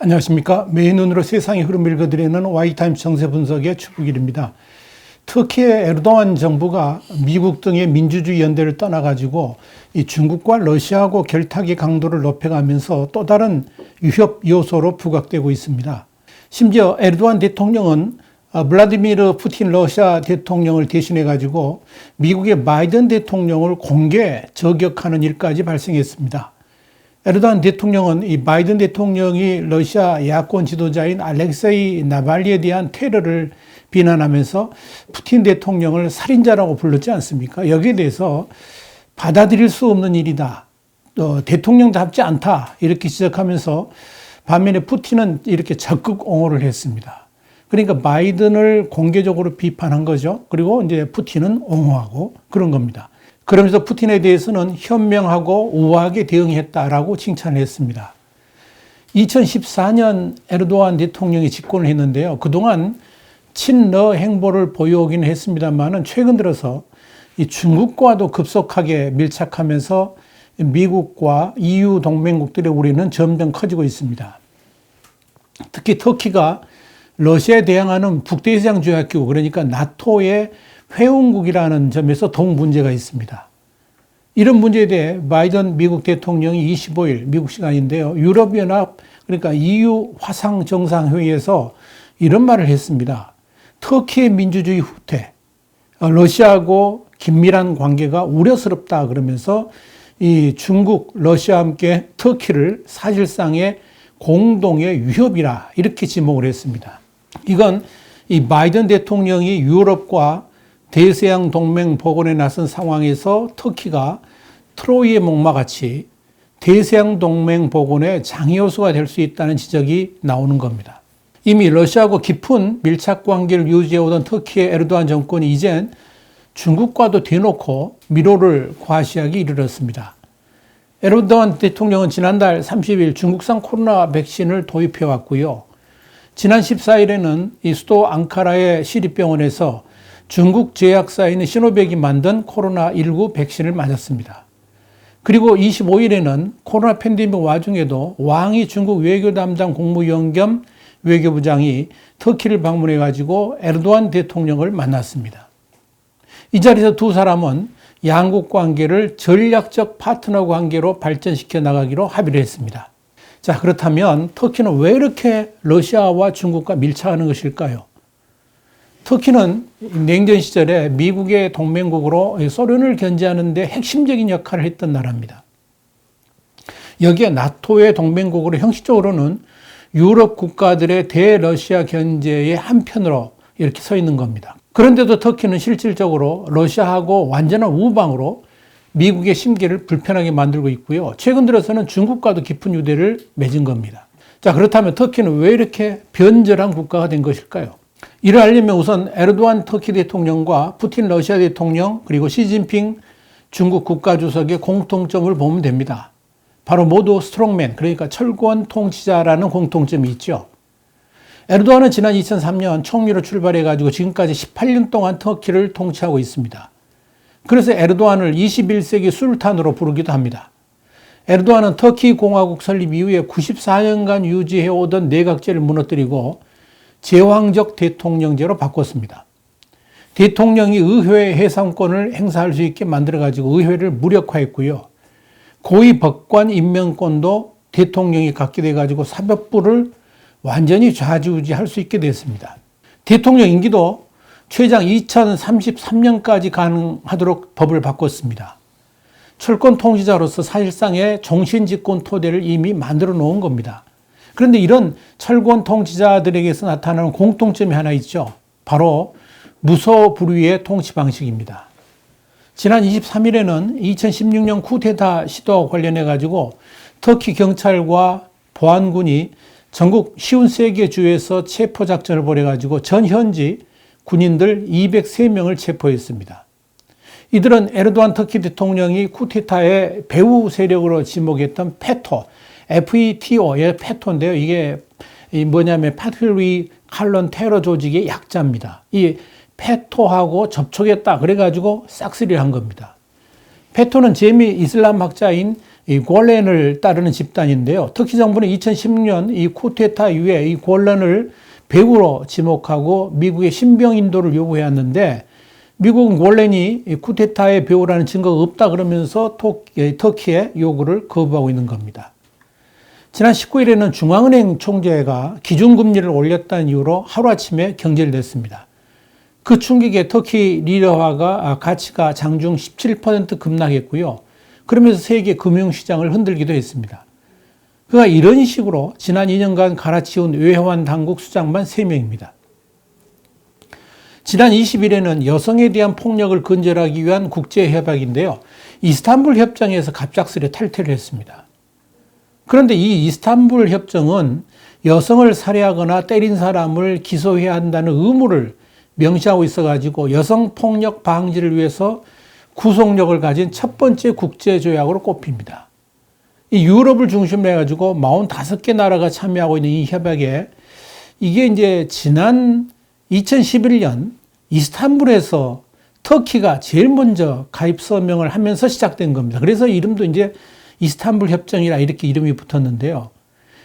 안녕하십니까. 매일 눈으로 세상의 흐름을 읽어드리는 와이타임스 정세 분석의 추부길입니다. 터키의 에르도안 정부가 미국 등의 민주주의 연대를 떠나가지고 이 중국과 러시아하고 결탁의 강도를 높여가면서 또 다른 위협 요소로 부각되고 있습니다. 심지어 에르도안 대통령은 어, 블라디미르 푸틴 러시아 대통령을 대신해 가지고 미국의 바이든 대통령을 공개 저격하는 일까지 발생했습니다. 에르도안 대통령은 이 바이든 대통령이 러시아 야권 지도자인 알렉세이 나발리에 대한 테러를 비난하면서 푸틴 대통령을 살인자라고 불렀지 않습니까? 여기에 대해서 받아들일 수 없는 일이다. 어, 대통령답지 않다. 이렇게 지적하면서 반면에 푸틴은 이렇게 적극 옹호를 했습니다. 그러니까 바이든을 공개적으로 비판한 거죠. 그리고 이제 푸틴은 옹호하고 그런 겁니다. 그러면서 푸틴에 대해서는 현명하고 우아하게 대응했다라고 칭찬을 했습니다. 2014년 에르도안 대통령이 집권을 했는데요. 그동안 친러 행보를 보여오기는 했습니다만은 최근 들어서 이 중국과도 급속하게 밀착하면서 미국과 EU 동맹국들의 우리는 점점 커지고 있습니다. 특히 터키가 러시아에 대항하는 북대시장 조약기구 그러니까 나토의 회원국이라는 점에서 더욱 문제가 있습니다. 이런 문제에 대해 바이든 미국 대통령이 25일 미국 시간인데요. 유럽연합 그러니까 EU 화상 정상회의에서 이런 말을 했습니다. 터키의 민주주의 후퇴, 러시아하고 긴밀한 관계가 우려스럽다 그러면서 이 중국, 러시아와 함께 터키를 사실상의 공동의 위협이라 이렇게 지목을 했습니다. 이건 이 바이든 대통령이 유럽과 대서양 동맹 복원에 나선 상황에서 터키가 트로이의 목마 같이 대서양 동맹 복원의 장요소가 될 수 있다는 지적이 나오는 겁니다. 이미 러시아하고 깊은 밀착 관계를 유지해오던 터키의 에르도안 정권이 이젠 중국과도 대놓고 미로를 과시하기 이르렀습니다. 에르도안 대통령은 지난달 30일 중국산 코로나 백신을 도입해 왔고요. 지난 14일에는 이 수도 앙카라의 시립병원에서 중국 제약사인 시노백이 만든 코로나19 백신을 맞았습니다. 그리고 25일에는 코로나 팬데믹 와중에도 왕이 중국 외교 담당 국무위원 겸 외교부장이 터키를 방문해 가지고 에르도안 대통령을 만났습니다. 이 자리에서 두 사람은 양국 관계를 전략적 파트너 관계로 발전시켜 나가기로 합의를 했습니다. 자, 그렇다면 터키는 왜 이렇게 러시아와 중국과 밀착하는 것일까요? 터키는 냉전 시절에 미국의 동맹국으로 소련을 견제하는 데 핵심적인 역할을 했던 나라입니다. 여기에 나토의 동맹국으로 형식적으로는 유럽 국가들의 대러시아 견제의 한편으로 이렇게 서 있는 겁니다. 그런데도 터키는 실질적으로 러시아하고 완전한 우방으로 미국의 심기를 불편하게 만들고 있고요. 최근 들어서는 중국과도 깊은 유대를 맺은 겁니다. 자, 그렇다면 터키는 왜 이렇게 변절한 국가가 된 것일까요? 이를 알려면 우선 에르도안 터키 대통령과 푸틴 러시아 대통령 그리고 시진핑 중국 국가주석의 공통점을 보면 됩니다. 바로 모두 스트롱맨, 그러니까 철권 통치자라는 공통점이 있죠. 에르도안은 지난 2003년 총리로 출발해가지고 지금까지 18년 동안 터키를 통치하고 있습니다. 그래서 에르도안을 21세기 술탄으로 부르기도 합니다. 에르도안은 터키 공화국 설립 이후에 94년간 유지해오던 내각제를 무너뜨리고 제왕적 대통령제로 바꿨습니다. 대통령이 의회 해상권을 행사할 수 있게 만들어가지고 의회를 무력화했고요. 고위 법관 임명권도 대통령이 갖게 돼가지고 사법부를 완전히 좌지우지할 수 있게 됐습니다. 대통령 임기도 최장 2033년까지 가능하도록 법을 바꿨습니다. 철권 통치자로서 사실상의 종신집권 토대를 이미 만들어 놓은 겁니다. 그런데 이런 철권 통치자들에게서 나타나는 공통점이 하나 있죠. 바로 무소불위의 통치 방식입니다. 지난 23일에는 2016년 쿠데타 시도와 관련해 가지고 터키 경찰과 보안군이 전국 53개 주에서 체포 작전을 벌여 가지고 전 현지 군인들 203명을 체포했습니다. 이들은 에르도안 터키 대통령이 쿠데타의 배후 세력으로 지목했던 페토, FETO의 페토인데요. 이게 뭐냐면 파트리 칼론 테러 조직의 약자입니다. 이 페토하고 접촉했다. 그래가지고 싹쓸이를 한 겁니다. 페토는 재미 이슬람 학자인 이 골렌을 따르는 집단인데요. 터키 정부는 2010년 이 쿠데타 이후에 이 골렌을 배후로 지목하고 미국의 신병 인도를 요구해왔는데 미국은 골렌이 이 쿠데타의 배후라는 증거가 없다 그러면서 터키의 요구를 거부하고 있는 겁니다. 지난 19일에는 중앙은행 총재가 기준금리를 올렸다는 이유로 하루아침에 경질됐습니다. 그 충격에 터키 리러화가 가치가 장중 17% 급락했고요. 그러면서 세계 금융시장을 흔들기도 했습니다. 그가 이런 식으로 지난 2년간 갈아치운 외환 당국 수장만 3명입니다. 지난 20일에는 여성에 대한 폭력을 근절하기 위한 국제협약인데요. 이스탄불 협정에서 갑작스레 탈퇴를 했습니다. 그런데 이 이스탄불 협정은 여성을 살해하거나 때린 사람을 기소해야 한다는 의무를 명시하고 있어가지고 여성 폭력 방지를 위해서 구속력을 가진 첫 번째 국제조약으로 꼽힙니다. 이 유럽을 중심으로 해가지고 45개 나라가 참여하고 있는 이 협약에 이게 이제 지난 2011년 이스탄불에서 터키가 제일 먼저 가입 서명을 하면서 시작된 겁니다. 그래서 이름도 이제 이스탄불 협정이라 이렇게 이름이 붙었는데요.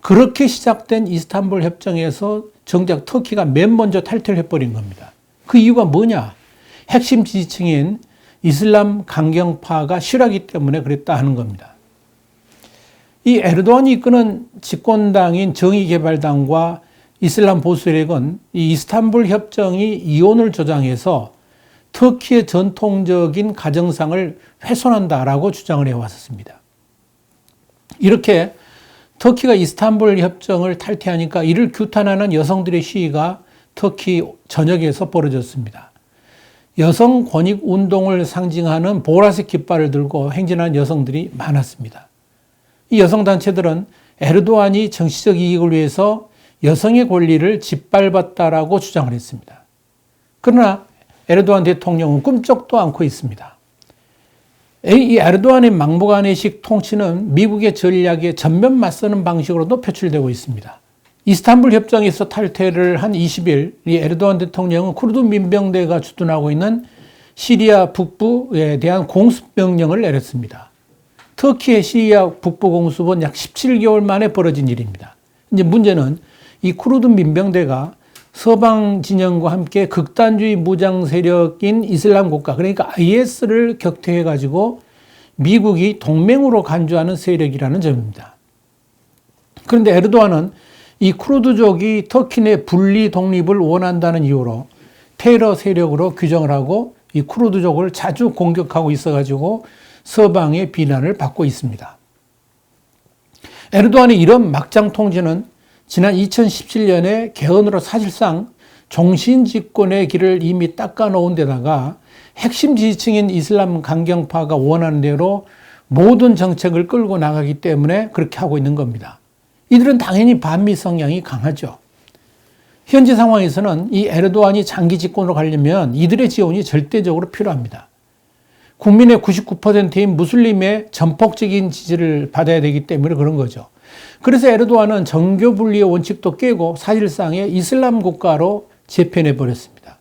그렇게 시작된 이스탄불 협정에서 정작 터키가 맨 먼저 탈퇴를 해버린 겁니다. 그 이유가 뭐냐? 핵심 지지층인 이슬람 강경파가 싫어하기 때문에 그랬다 하는 겁니다. 이 에르도안이 이끄는 집권당인 정의개발당과 이슬람 보수 세력은 이 이스탄불 협정이 이혼을 조장해서 터키의 전통적인 가정상을 훼손한다라고 주장을 해왔었습니다. 이렇게 터키가 이스탄불 협정을 탈퇴하니까 이를 규탄하는 여성들의 시위가 터키 전역에서 벌어졌습니다. 여성 권익 운동을 상징하는 보라색 깃발을 들고 행진한 여성들이 많았습니다. 이 여성 단체들은 에르도안이 정치적 이익을 위해서 여성의 권리를 짓밟았다라고 주장을 했습니다. 그러나 에르도안 대통령은 꿈쩍도 않고 있습니다. 이 에르도안의 막무가내식 통치는 미국의 전략에 전면 맞서는 방식으로도 표출되고 있습니다. 이스탄불 협정에서 탈퇴를 한 20일 이 에르도안 대통령은 쿠르드 민병대가 주둔하고 있는 시리아 북부에 대한 공습 명령을 내렸습니다. 터키의 시리아 북부 공습은 약 17개월 만에 벌어진 일입니다. 이제 문제는 이 쿠르드 민병대가 서방 진영과 함께 극단주의 무장 세력인 이슬람 국가 그러니까 IS를 격퇴해 가지고 미국이 동맹으로 간주하는 세력이라는 점입니다. 그런데 에르도안은 이 쿠르드족이 터키 내 분리 독립을 원한다는 이유로 테러 세력으로 규정을 하고 이 쿠르드족을 자주 공격하고 있어가지고 서방의 비난을 받고 있습니다. 에르도안의 이런 막장 통제는 지난 2017년에 개헌으로 사실상 종신 집권의 길을 이미 닦아놓은 데다가 핵심 지지층인 이슬람 강경파가 원하는 대로 모든 정책을 끌고 나가기 때문에 그렇게 하고 있는 겁니다. 이들은 당연히 반미 성향이 강하죠. 현재 상황에서는 이 에르도안이 장기 집권으로 가려면 이들의 지원이 절대적으로 필요합니다. 국민의 99%인 무슬림의 전폭적인 지지를 받아야 되기 때문에 그런 거죠. 그래서 에르도안은 정교 분리의 원칙도 깨고 사실상의 이슬람 국가로 재편해 버렸습니다.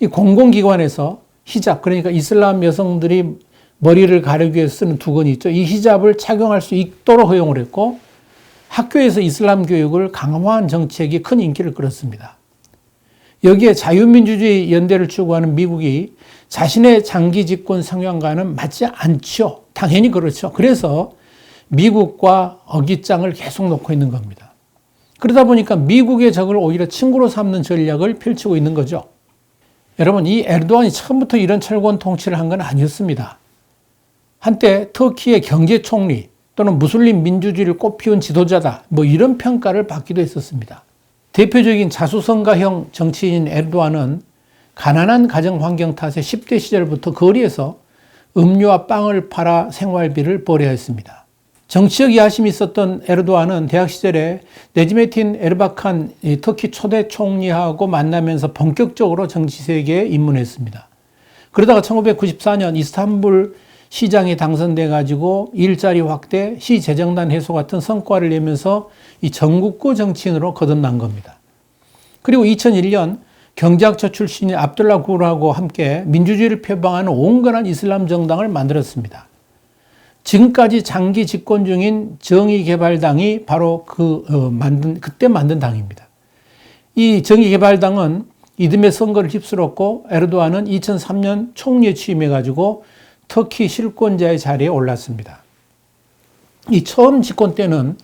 이 공공기관에서 히잡, 그러니까 이슬람 여성들이 머리를 가리기 위해 쓰는 두건이 있죠. 이 히잡을 착용할 수 있도록 허용을 했고, 학교에서 이슬람 교육을 강화한 정책이 큰 인기를 끌었습니다. 여기에 자유민주주의 연대를 추구하는 미국이 자신의 장기 집권 성향과는 맞지 않죠. 당연히 그렇죠. 그래서 미국과 어깃장을 계속 놓고 있는 겁니다. 그러다 보니까 미국의 적을 오히려 친구로 삼는 전략을 펼치고 있는 거죠. 여러분, 이 에르도안이 처음부터 이런 철권 통치를 한 건 아니었습니다. 한때 터키의 경제 총리, 또는 무슬림 민주주의를 꽃피운 지도자다. 뭐 이런 평가를 받기도 했었습니다. 대표적인 자수성가형 정치인 에르도안은 가난한 가정 환경 탓에 10대 시절부터 거리에서 음료와 빵을 팔아 생활비를 벌여했습니다. 정치적 야심이 있었던 에르도안은 대학 시절에 네지메틴 에르바칸 터키 초대 총리하고 만나면서 본격적으로 정치 세계에 입문했습니다. 그러다가 1994년 이스탄불 시장에 당선돼 가지고 일자리 확대, 시 재정단 해소 같은 성과를 내면서 이 전국구 정치인으로 거듭난 겁니다. 그리고 2001년 경제학자 출신인 압둘라 굴하고 함께 민주주의를 표방하는 온건한 이슬람 정당을 만들었습니다. 지금까지 장기 집권 중인 정의개발당이 바로 그 어, 만든 그때 만든 당입니다. 이 정의개발당은 이듬해 선거를 휩쓸었고 에르도안은 2003년 총리에 취임해 가지고 터키 실권자의 자리에 올랐습니다. 이 처음 집권 때는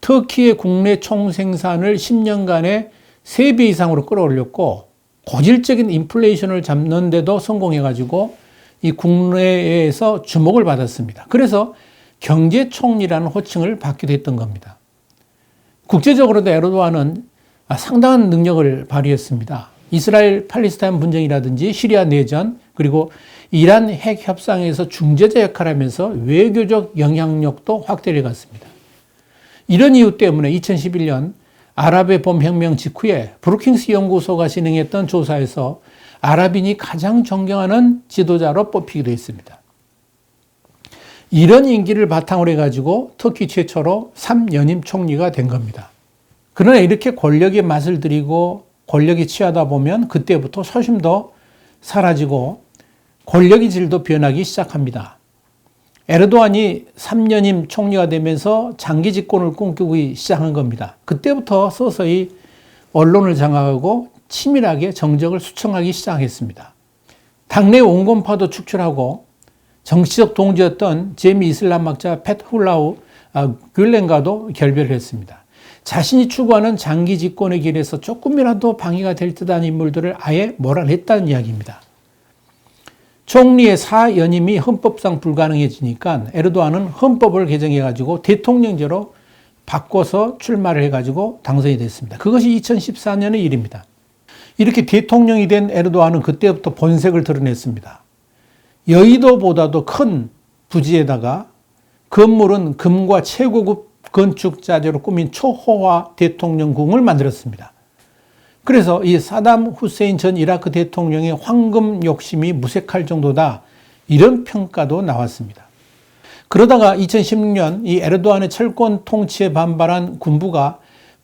터키의 국내 총생산을 10년간에 3배 이상으로 끌어올렸고 고질적인 인플레이션을 잡는데도 성공해 가지고 이 국내에서 주목을 받았습니다. 그래서 경제총리라는 호칭을 받기도 했던 겁니다. 국제적으로도 에르도안은 상당한 능력을 발휘했습니다. 이스라엘 팔레스타인 분쟁이라든지 시리아 내전 그리고 이란 핵 협상에서 중재자 역할을 하면서 외교적 영향력도 확대해 갔습니다. 이런 이유 때문에 2011년 아랍의 봄 혁명 직후에 브루킹스 연구소가 진행했던 조사에서 아랍인이 가장 존경하는 지도자로 뽑히기도 했습니다. 이런 인기를 바탕으로 해가지고 터키 최초로 3연임 총리가 된 겁니다. 그러나 이렇게 권력의 맛을 들이고 권력이 취하다 보면 그때부터 소심도 사라지고 권력의 질도 변하기 시작합니다. 에르도안이 3년임 총리가 되면서 장기 집권을 꿈꾸기 시작한 겁니다. 그때부터 서서히 언론을 장악하고 치밀하게 정적을 수청하기 시작했습니다. 당내 온건파도 축출하고 정치적 동지였던 제미 이슬람학자 팻 훌라우 아, 귤렌과도 결별을 했습니다. 자신이 추구하는 장기 집권의 길에서 조금이라도 방해가 될 듯한 인물들을 아예 몰아냈다는 이야기입니다. 총리의 사연임이 헌법상 불가능해지니까 에르도안은 헌법을 개정해가지고 대통령제로 바꿔서 출마를 해가지고 당선이 됐습니다. 그것이 2014년의 일입니다. 이렇게 대통령이 된 에르도안은 그때부터 본색을 드러냈습니다. 여의도보다도 큰 부지에다가 건물은 금과 최고급 건축 자재로 꾸민 초호화 대통령궁을 만들었습니다. 그래서 이 사담 후세인 전 이라크 대통령의 황금 욕심이 무색할 정도다. 이런 평가도 나왔습니다. 그러다가 2016년 이 에르도안의 철권 통치에 반발한 군부가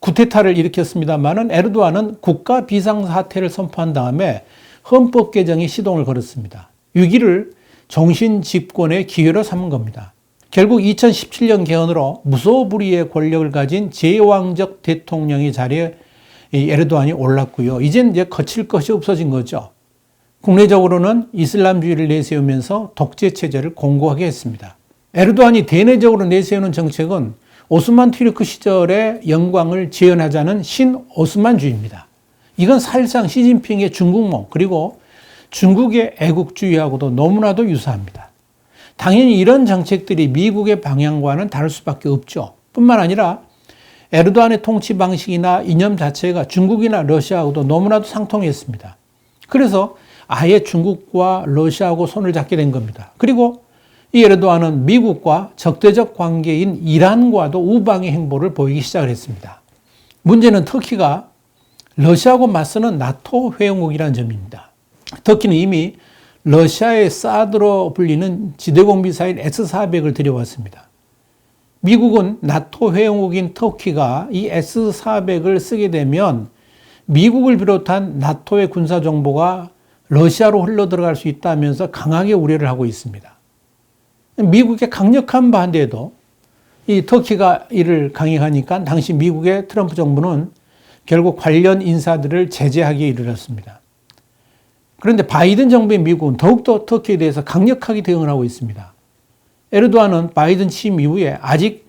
구테타를 일으켰습니다만은 에르도안은 국가 비상사태를 선포한 다음에 헌법 개정이 시동을 걸었습니다. 위기를 정신 집권의 기회로 삼은 겁니다. 결국 2017년 개헌으로 무소불위의 권력을 가진 제왕적 대통령의 자리에 에르도안이 올랐고요. 이젠 이제 거칠 것이 없어진 거죠. 국내적으로는 이슬람주의를 내세우면서 독재 체제를 공고하게 했습니다. 에르도안이 대내적으로 내세우는 정책은 오스만 튀르크 시절의 영광을 재현하자는 신 오스만주의입니다. 이건 사실상 시진핑의 중국몽 그리고 중국의 애국주의하고도 너무나도 유사합니다. 당연히 이런 정책들이 미국의 방향과는 다를 수밖에 없죠. 뿐만 아니라 에르도안의 통치 방식이나 이념 자체가 중국이나 러시아하고도 너무나도 상통했습니다. 그래서 아예 중국과 러시아하고 손을 잡게 된 겁니다. 그리고 이 에르도안은 미국과 적대적 관계인 이란과도 우방의 행보를 보이기 시작을 했습니다. 문제는 터키가 러시아하고 맞서는 나토 회원국이라는 점입니다. 터키는 이미 러시아의 사드로 불리는 지대공 미사일 S-400을 들여왔습니다. 미국은 나토 회원국인 터키가 이 S-400을 쓰게 되면 미국을 비롯한 나토의 군사 정보가 러시아로 흘러 들어갈 수 있다면서 강하게 우려를 하고 있습니다. 미국의 강력한 반대에도 이 터키가 이를 강행하니까 당시 미국의 트럼프 정부는 결국 관련 인사들을 제재하기에 이르렀습니다. 그런데 바이든 정부의 미국은 더욱더 터키에 대해서 강력하게 대응을 하고 있습니다. 에르도안은 바이든 취임 이후에 아직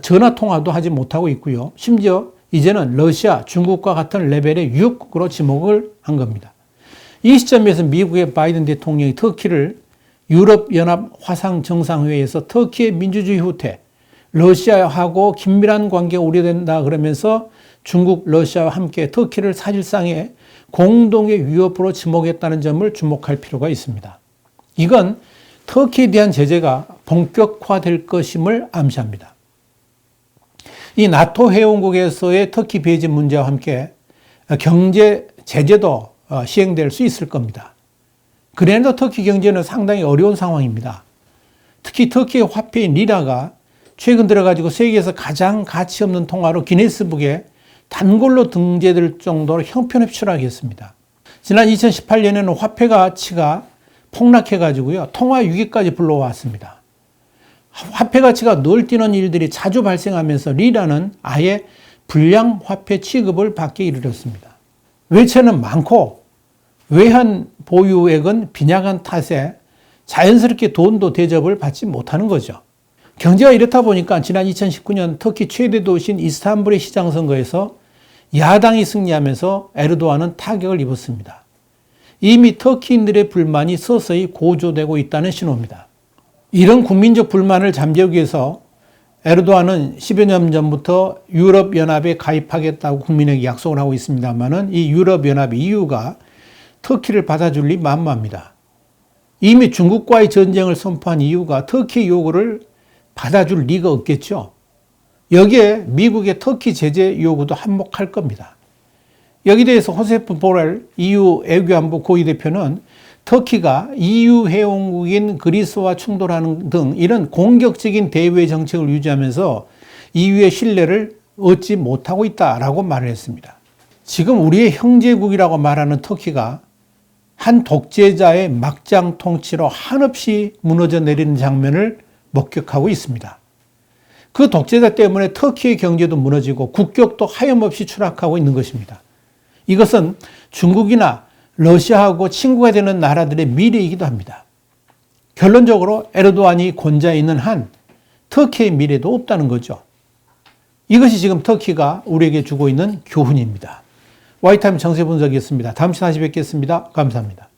전화 통화도 하지 못하고 있고요. 심지어 이제는 러시아, 중국과 같은 레벨의 유역국으로 지목을 한 겁니다. 이 시점에서 미국의 바이든 대통령이 터키를 유럽연합 화상 정상회의에서 터키의 민주주의 후퇴, 러시아하고 긴밀한 관계가 우려된다 그러면서 중국, 러시아와 함께 터키를 사실상의 공동의 위협으로 지목했다는 점을 주목할 필요가 있습니다. 이건 터키에 대한 제재가 본격화될 것임을 암시합니다. 이 나토 회원국에서의 터키 배제 문제와 함께 경제 제재도 어, 시행될 수 있을 겁니다. 그래도 터키 경제는 상당히 어려운 상황입니다. 특히 터키의 화폐인 리라가 최근 들어가지고 세계에서 가장 가치 없는 통화로 기네스북에 단골로 등재될 정도로 형편없이 추락했습니다. 지난 2018년에는 화폐 가치가 폭락해가지고요. 통화 위기까지 불러왔습니다. 화폐 가치가 늘 뛰는 일들이 자주 발생하면서 리라는 아예 불량 화폐 취급을 받게 이르렀습니다. 외채는 많고 외환 보유액은 빈약한 탓에 자연스럽게 돈도 대접을 받지 못하는 거죠. 경제가 이렇다 보니까 지난 2019년 터키 최대 도시인 이스탄불의 시장 선거에서 야당이 승리하면서 에르도안은 타격을 입었습니다. 이미 터키인들의 불만이 서서히 고조되고 있다는 신호입니다. 이런 국민적 불만을 잠재우기 위해서 에르도안은 10여 년 전부터 유럽연합에 가입하겠다고 국민에게 약속을 하고 있습니다만은 이 유럽연합 EU가 터키를 받아줄 리 만무합니다. 이미 중국과의 전쟁을 선포한 EU가 터키 요구를 받아줄 리가 없겠죠. 여기에 미국의 터키 제재 요구도 한몫할 겁니다. 여기 대해서 호세프 보렐 EU 외교안보 고위 대표는 터키가 EU 회원국인 그리스와 충돌하는 등 이런 공격적인 대외 정책을 유지하면서 EU의 신뢰를 얻지 못하고 있다라고 말을 했습니다. 지금 우리의 형제국이라고 말하는 터키가 한 독재자의 막장 통치로 한없이 무너져 내리는 장면을 목격하고 있습니다. 그 독재자 때문에 터키의 경제도 무너지고 국격도 하염없이 추락하고 있는 것입니다. 이것은 중국이나 러시아하고 친구가 되는 나라들의 미래이기도 합니다. 결론적으로 에르도안이 권좌에 있는 한 터키의 미래도 없다는 거죠. 이것이 지금 터키가 우리에게 주고 있는 교훈입니다. 와이타임 정세 분석이었습니다. 다음 시간에 다시 뵙겠습니다. 감사합니다.